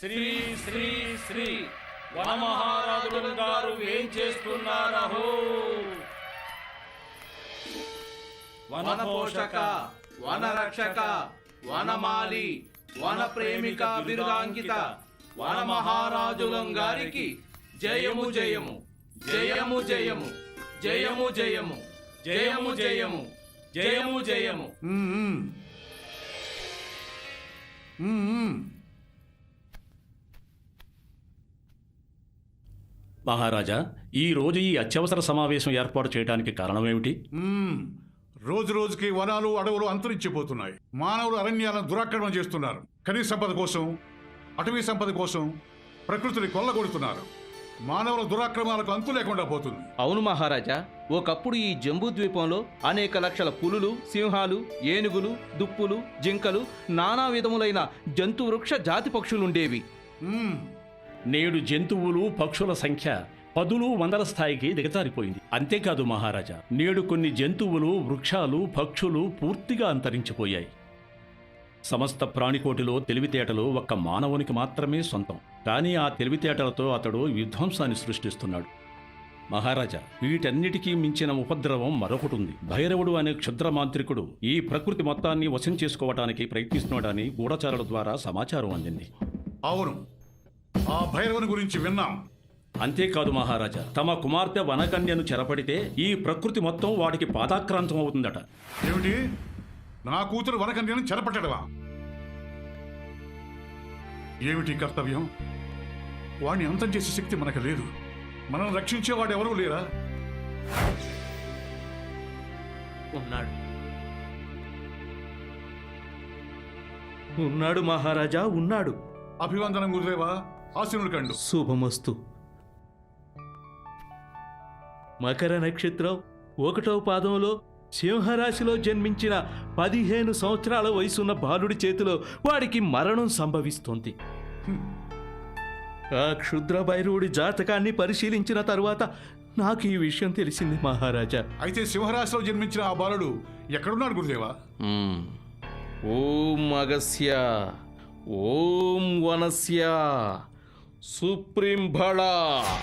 శ్రీ శ్రీ శ్రీ. వనమహారాజులు గారు ఏం చేస్తున్నారహో? వన పోషక వన రక్షక వనమాలి వన ప్రేమిక బిరుదాంకిత వన మహారాజులం గారికి జయము జయము జయము జయము జయము జయము జయము జయము. జయము జయము మహారాజా ఈ రోజు ఈ అత్యవసర సమావేశం ఏర్పాటు చేయడానికి కారణమేమిటి? మ్మ్. రోజు రోజుకి వనాలు అడవులు అంతరించిపోతున్నాయి. మానవులు అరణ్యాలను దురాక్రమణ చేస్తున్నారు. ఖనిజ సంపద కోసం అటవీ సంపద కోసం ప్రకృతిని కొల్లగొడుతున్నారు. మానవుల దురాక్రమాలకు అంతు లేకుండా పోతుంది. అవును మహారాజా ఒకప్పుడు ఈ జంబూ ద్వీపంలో అనేక లక్షల పులులు సింహాలు ఏనుగులు దుప్పులు జింకలు నానా విధములైన జంతు వృక్ష జాతి పక్షులుండేవి. నేడు జంతువులు పక్షుల సంఖ్య పదులు వందల స్థాయికి దిగజారిపోయింది. అంతేకాదు మహారాజా నేడు కొన్ని జంతువులు వృక్షాలు పక్షులు పూర్తిగా అంతరించిపోయాయి. సమస్త ప్రాణికోటిలో తెలివితేటలు ఒక్క మానవునికి మాత్రమే సొంతం. కానీ ఆ తెలివితేటలతో అతడు విధ్వంసాన్ని సృష్టిస్తున్నాడు. మహారాజా వీటన్నిటికీ మించిన ఉపద్రవం మరొకటి ఉంది భైరవుడు అనే క్షుద్ర మాంత్రికుడు ఈ ప్రకృతి మొత్తాన్ని వశం చేసుకోవటానికి ప్రయత్నిస్తున్నాడని గూఢచారుల ద్వారా సమాచారం అందింది. అవును. ఆ భైరవుని గురించి విన్నాం. అంతేకాదు మహారాజా తమ కుమార్తె వనకన్యను చెరపడితే ఈ ప్రకృతి మొత్తం వాడికి పాదాక్రాంతం అవుతుందట. ఏమిటి? నా కూతురు వనకన్యను చెరపట్టడమా? ఏమిటి కర్తవ్యం? వాణ్ణి అంతం చేసే శక్తి మనకు లేదు. మనం రక్షించేవాడు ఎవరూ లేరా? ఉన్నాడు. ఉన్నాడు మహారాజా ఉన్నాడు. అభివందనం గురుదేవా ఆశీనుడు కండు. శుభమస్తు. మకర నక్షత్రం ఒకటో పాదంలో సింహరాశిలో జన్మించిన పదిహేను సంవత్సరాల వయసున్న బాలుడి చేతిలో వాడికి మరణం సంభవిస్తోంది. ఆ క్షుద్ర భైరవుడి జాతకాన్ని పరిశీలించిన తరువాత నాకు ఈ విషయం తెలిసింది మహారాజా. అయితే సింహరాశిలో జన్మించిన ఆ బాలుడు ఎక్కడున్నాడు గురుదేవా? ఓం అగస్య ఓం వనస్య సుప్రీం భళా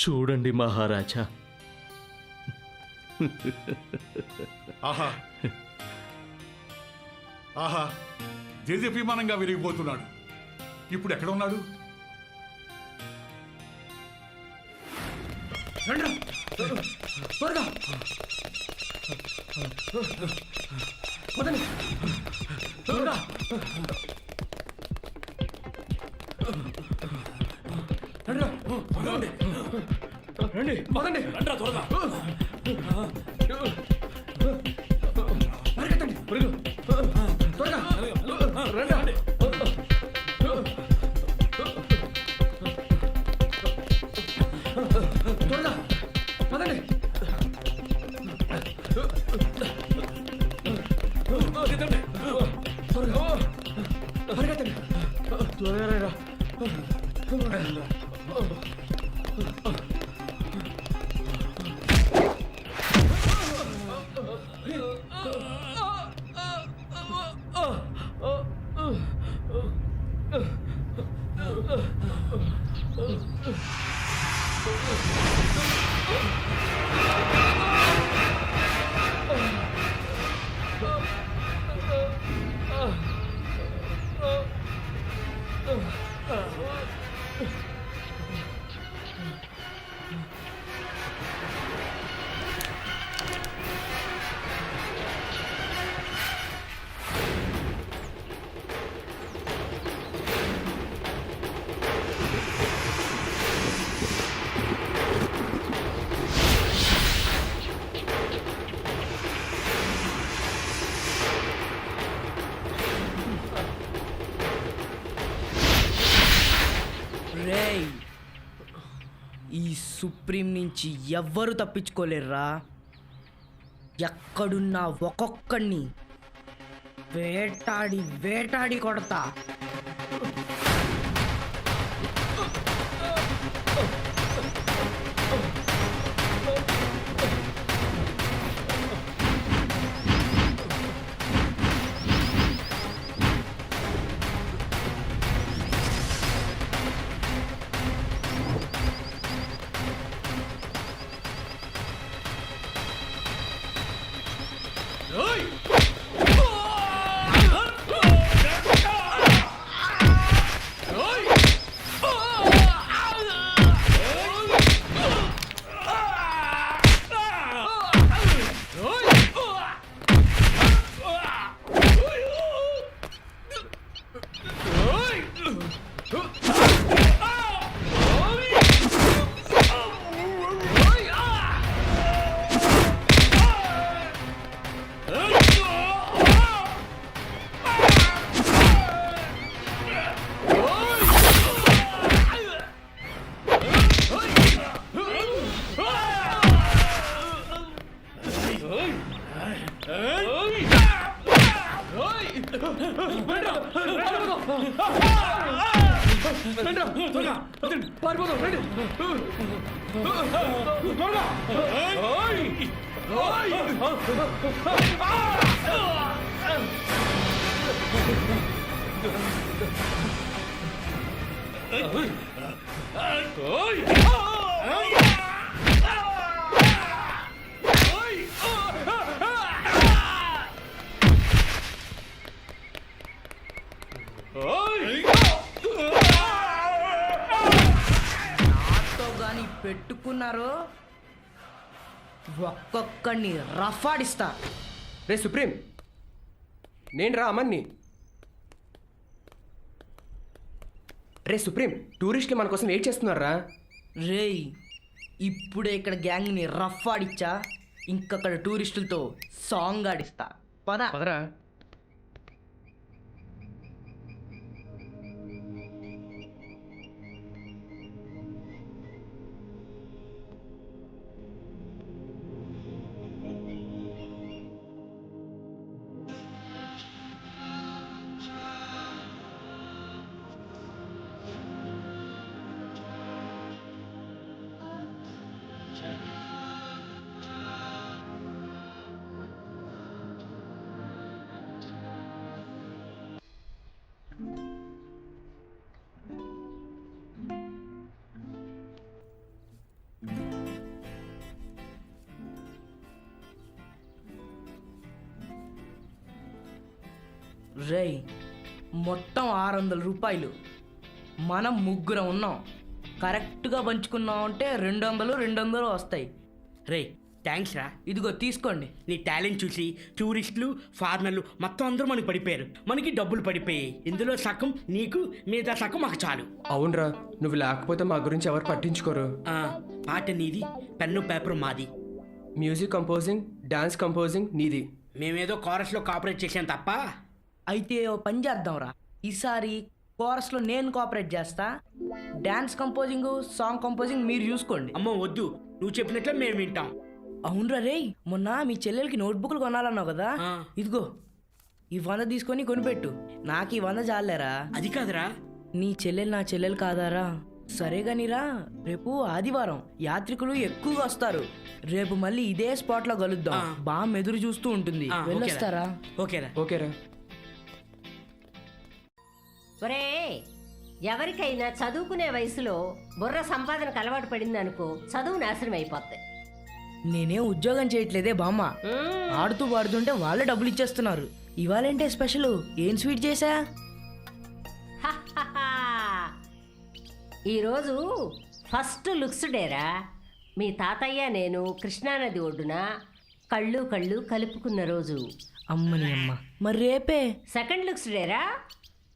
చూడండి మహారాజా. ఆహా. ఆహా. విరిగిపోతున్నాడు. ఇప్పుడు ఎక్కడ ఉన్నాడు? రండి. రండి. రండి. త్వరగా. సుప్రీం నుంచి ఎవ్వరు తప్పించుకోలేర్రా? ఎక్కడున్నా ఒక్కొక్కడిని వేటాడి వేటాడి కొడతా. నాతో పెట్టుకున్నారో? ఒక్కొక్కడిని రఫాడిస్తా రే సుప్రీం నేను రా అమన్ని. రే సుప్రీం టూరిస్టులు మన కోసం వెయిట్ చేస్తున్నారా? రేయ్ ఇప్పుడే ఇక్కడ గ్యాంగ్ని రఫ్ ఆడిచ్చా? ఇంకక్కడ టూరిస్టులతో సాంగ్ ఆడిస్తా. పద. పదరా? రేయ్ మొత్తం ఆరు వందల రూపాయలు. మనం ముగ్గురం ఉన్నాం. కరెక్ట్గా పంచుకున్నాం అంటే రెండు వందలు రెండు వందలు వస్తాయి. రే థ్యాంక్స్ రా. ఇదిగో తీసుకోండి. నీ టాలెంట్ చూసి టూరిస్టులు ఫారినర్లు మొత్తం అందరూ మనకి పడిపోయారు. మనకి డబ్బులు పడిపోయాయి. ఇందులో సగం నీకు మిగతా సగం మాకు చాలు. అవునరా నువ్వు లేకపోతే మా గురించి ఎవరు పట్టించుకోరు. ఆ, పాట నీది పెన్ను పేపర్ మాది. మ్యూజిక్ కంపోజింగ్ డాన్స్ కంపోజింగ్ నీది. మేమేదో కోరస్లో కాపరేట్ చేసాం తప్ప. అయితే ఓ పని చేద్దాంరా. ఈసారి కోరస్లో నేను కోఆపరేట్ చేస్తా. డ్యాన్స్ కంపోజింగ్ సాంగ్ కంపోజింగ్ మీరు చూసుకోండి. అమ్మో వద్దు. నువ్వు చెప్పినట్లే మేము వింటాం. అవునరా రేయ్ మొన్న మీ చెల్లెలకి నోట్బుక్లు కొనాలన్నావు కదా. ఇదిగో ఈ వంద తీసుకొని కొనిపెట్టు. నాకు ఈ వంద చాలేరా అది కాదురా. నీ చెల్లెలు నా చెల్లెలు కాదారా? సరే గానిరా రేపు ఆదివారం యాత్రికులు ఎక్కువగా వస్తారు. రేపు మళ్ళీ ఇదే స్పాట్లో కలుద్దాం. బాగా ఎదురు చూస్తూ ఉంటుంది. వెళ్ళొస్తారా? ఓకేరా. ఓకేరా. ఒరే ఎవరికైనా చదువుకునే వయసులో బుర్ర సంపాదనకు అలవాటు పడింది అనుకో చదువు నాశనం అయిపోద్ది. నేనేం ఉద్యోగం చేయట్లేదే బామ్మ. మ్మ్. ఆడుతూ పాడుతుంటే వాళ్ళే డబ్బులు ఇచ్చేస్తున్నారు. ఇవాళేంటే స్పెషల్? ఏం స్వీట్ హహహా. ఈరోజు ఫస్ట్ లుక్స్ డేరా. మీ తాతయ్య నేను కృష్ణానది ఒడ్డున కళ్ళు కళ్ళు కలుపుకున్న రోజు. అమ్మని అమ్మ. మరి రేపే? సెకండ్ లుక్స్ డేరా?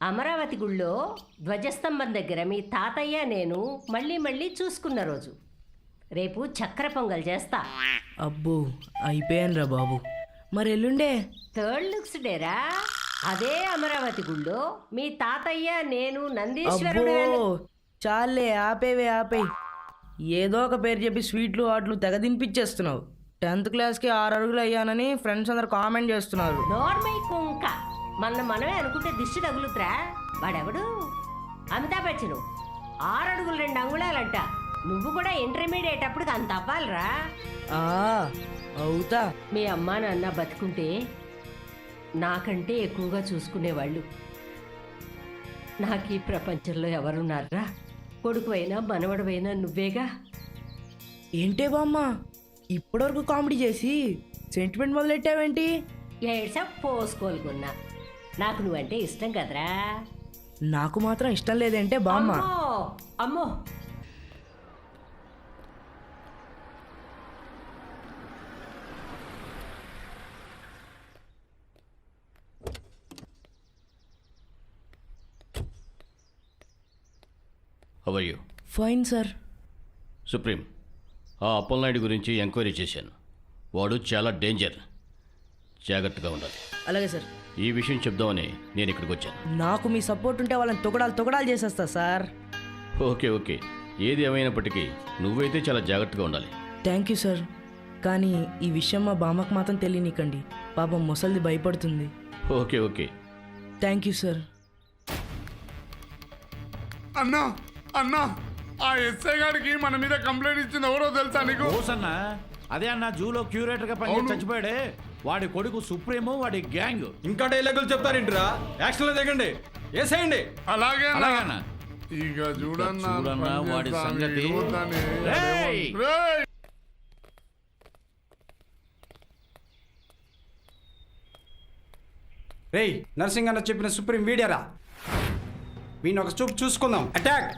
అమరావతి గుళ్ళో ధ్వజస్తంభం దగ్గర మీ తాతయ్య నేను మళ్ళీ మళ్ళీ చూసుకున్న రోజు. రేపు చక్కెర పొంగల్ చేస్తా. అబ్బో అయిపోయానురా బాబు. మరి ఎల్లుండే థర్డ్ లుక్స్ డేరా? అదే అమరావతి గుళ్ళో మీ తాతయ్య నేను నందీశ్వరుడు అబ్బో చాలే ఆపేవే ఆపే ఏదో ఒక పేరు చెప్పి స్వీట్లు వాట్లు తెగ తినిపించేస్తున్నావు టెన్త్ క్లాస్కి ఆరు అడుగులు అయ్యానని ఫ్రెండ్స్ అందరు కామెంట్ చేస్తున్నారు. నోర్మై కుంక. మన మనమే అనుకుంటే దిష్టి తగులుతురా? వాడెవడు? అమితాబ్ బచ్చను. ఆరు అడుగులు రెండు అంగుళాలంట. నువ్వు కూడా ఇంటర్మీడియట్ అప్పుడు అంత అవ్వాలిరా. ఆ అవుతా. మీ అమ్మా నాన్న బతుకుంటే నాకంటే ఎక్కువగా చూసుకునేవాళ్ళు. నాకు ఈ ప్రపంచంలో ఎవరున్నారా? కొడుకువైనా మనవడవైనా నువ్వేగా? ఏంటే బామ్మ? ఇప్పటివరకు కామెడీ చేసి సెంటిమెంట్ మొదలెట్టావేంటి? ఏడ్సా పోసుకోలుకున్నా. నాకు నువ్వంటే ఇష్టం కదరా. నాకు మాత్రం ఇష్టం లేదంటే బామ్మ. అమ్మో అమ్మో. అవయ్యో ఫైన్ సార్ సుప్రీం ఆ అప్పలనాయుడు గురించి ఎంక్వైరీ చేశాను. వాడు చాలా డేంజర్ జాగ్రత్తగా ఉండాలి. అలాగే సార్ ఈ విషయం చెప్దామని నేను ఇక్కడికి వచ్చాను. నాకు మీ సపోర్ట్ ఉంటే వాళ్ళని తొగడాలు తొగడాలు చేసేస్తా సార్. Okay okay. ఏది ఏమైనప్పటికీ నువ్వైతే చాలా జాగ్రత్తగా ఉండాలి. Thank you sir. కానీ ఈ విషయం మా బామ్మకు మాత్రం తెలియనికండి. పాపం ముసలిది భయపడుతుంది. Okay okay. Thank you sir. అన్నా అన్నా ఆ ఎస్ఐ గారికి మన మీద కంప్లైంట్ ఇచ్చింది ఎవరో తెలుసా నీకు? ఓసన్న అదే అన్న జూలో క్యూరేటర్గా అవును. చచ్చిపోయాడే. వాడి కొడుకు సుప్రీము వాడి గ్యాంగ్ ఇంకా డైలాగులు చెప్తారేంటిరా యాక్షన్లో దిగండి వేసేయండి అలాగే అన్నా. అలాగే అన్న. ఇక చూడన్నా చూడన్నా వాడి సంగతి. రేయ్! రేయ్! రేయ్ నర్సింగ్ అన్న చెప్పిన సుప్రీం వీడియరా వీడిని ఒక చూపు చూసుకుందాం అటాక్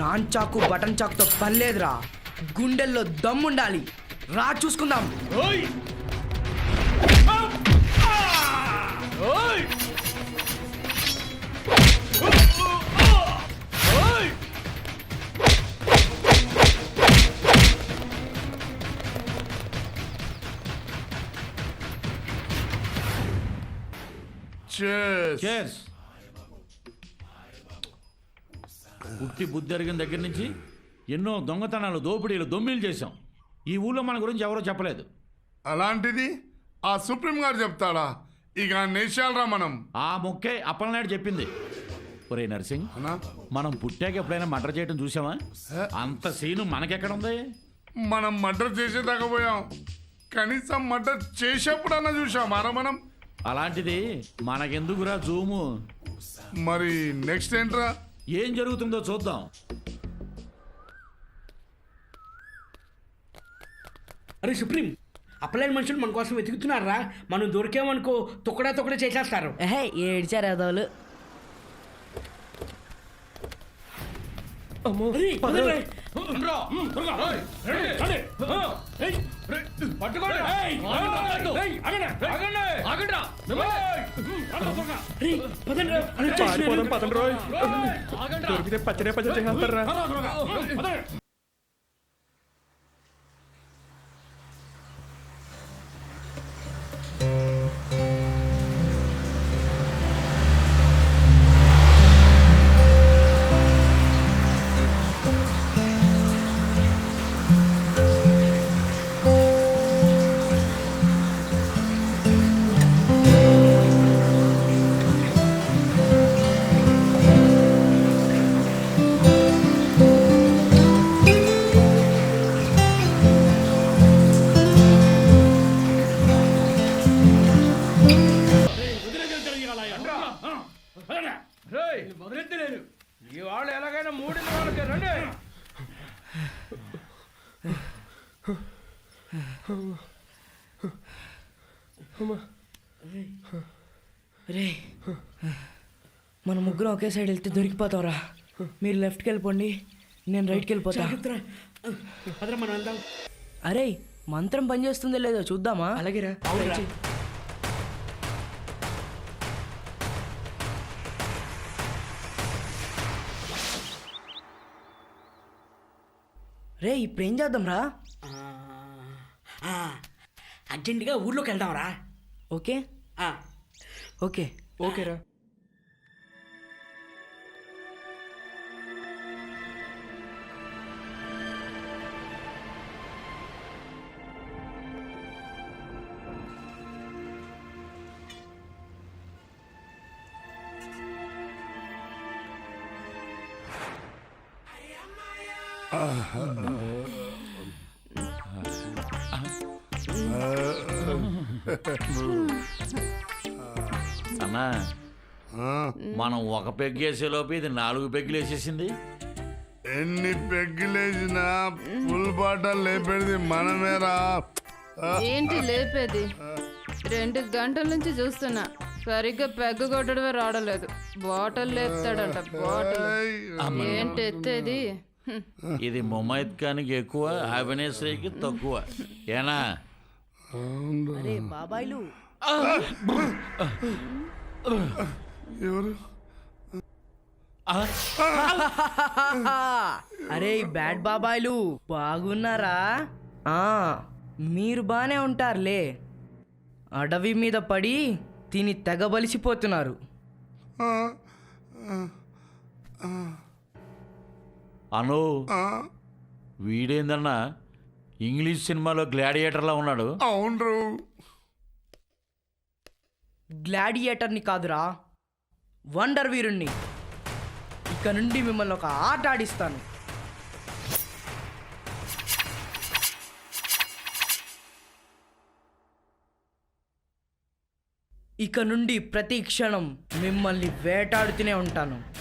నాన్ చాకు బటన్ చాకుతో పని లేదురా గుండెల్లో దమ్ముండాలి రా చూసుకుందాం. Cheers. చేర్స్ పుట్టి బుద్ధి ఎరిగిన దగ్గర నుంచి ఎన్నో దొంగతనాలు దోపిడీలు దొమ్మిలు చేశాం. ఈ ఊళ్ళో మన గురించి ఎవరో చెప్పలేదు. అలాంటిది ఆ సుప్రీం గారు చెప్తాడా? ఇక నేషాలరా మనం. ఆ మొక్కే అప్పలనాయుడు చెప్పింది. ఒరే నర్సింగ్ అన్నా? మనం పుట్టాక ఎప్పుడైనా మర్డర్ చేయడం చూసామా అంత సీను మనకెక్కడ ఉంది మనం మర్డర్ చేసేదాకా పోయాం. కనీసం మర్డర్ చేసేప్పుడన్నా చూసామారా మనం. అలాంటిది మనకెందుకురా జూము? మరి నెక్స్ట్ ఏంట్రా? ఏం జరుగుతుందో చూద్దాం అరే సుప్రీం అప్పలేని మనుషులు మన కోసం వెతుకుతున్నారా మనం దొరికామనుకో తొక్కడా తొక్కడా చేసేస్తారు ఏహే ఏడ్చారు. రే, పదండి రా. అరే, చేసినారు. దొరికితే పచ్చడే పచ్చడి చేస్తారా మొదలెత్తలేదు ఈ వాళ్ళు ఎలాగైనా మూడింది వాళ్ళకి రండి రే మన ముగ్గురం ఒకే సైడ్ వెళ్తే దొరికిపోతావురా. మీరు లెఫ్ట్కి వెళ్ళిపోండి నేను రైట్కి వెళ్ళిపోతా. పదరా మనం అరే మంత్రం పనిచేస్తుందో లేదో చూద్దామా? అలాగేరా. రే ఇప్పుడు ఏం చేద్దాం రా అర్జెంటుగా ఊర్లోకి వెళ్దాంరా. ఓకే. ఆ, ఓకే. ఓకేరా. అన్నా మనం ఒక పెగ్గు వేసేలోపు ఇది నాలుగు పెగ్గులు వేసేసింది. ఎన్ని పెగ్గులేసినా ఫుల్ బాటలు లేపేది మనమేరా. ఏంటి లేపేది? రెండు గంటల నుంచి చూస్తున్నా. సరిగ్గా పెగ్గు కొట్టడమే రావడలేదు బాటిల్ లేపుతాడంట బాటిల్. ఏంటి ఎత్తేది. ఇది ముమైత్ ఖాన్కి ఎక్కువ అభినేశ్రీకి తక్కువ. ఏనా? అరే బాబాయ్లు. ఎవరు? అరే బ్యాడ్ బాబాయ్లు బాగున్నారా? ఆ, మీరు బానే ఉంటారులే. అడవి మీద పడి తిని తెగబలిసిపోతున్నారు. అను. వీడేందన్నా ఇంగ్లీష్ సినిమాలో గ్లాడియేటర్లా ఉన్నాడు? అవునరు. గ్లాడియేటర్ని కాదురా. వండర్ వీరుణ్ణి. ఇక నుండి మిమ్మల్ని ఒక ఆట ఆడిస్తాను. ఇక నుండి ప్రతి క్షణం మిమ్మల్ని వేటాడుతూనే ఉంటాను.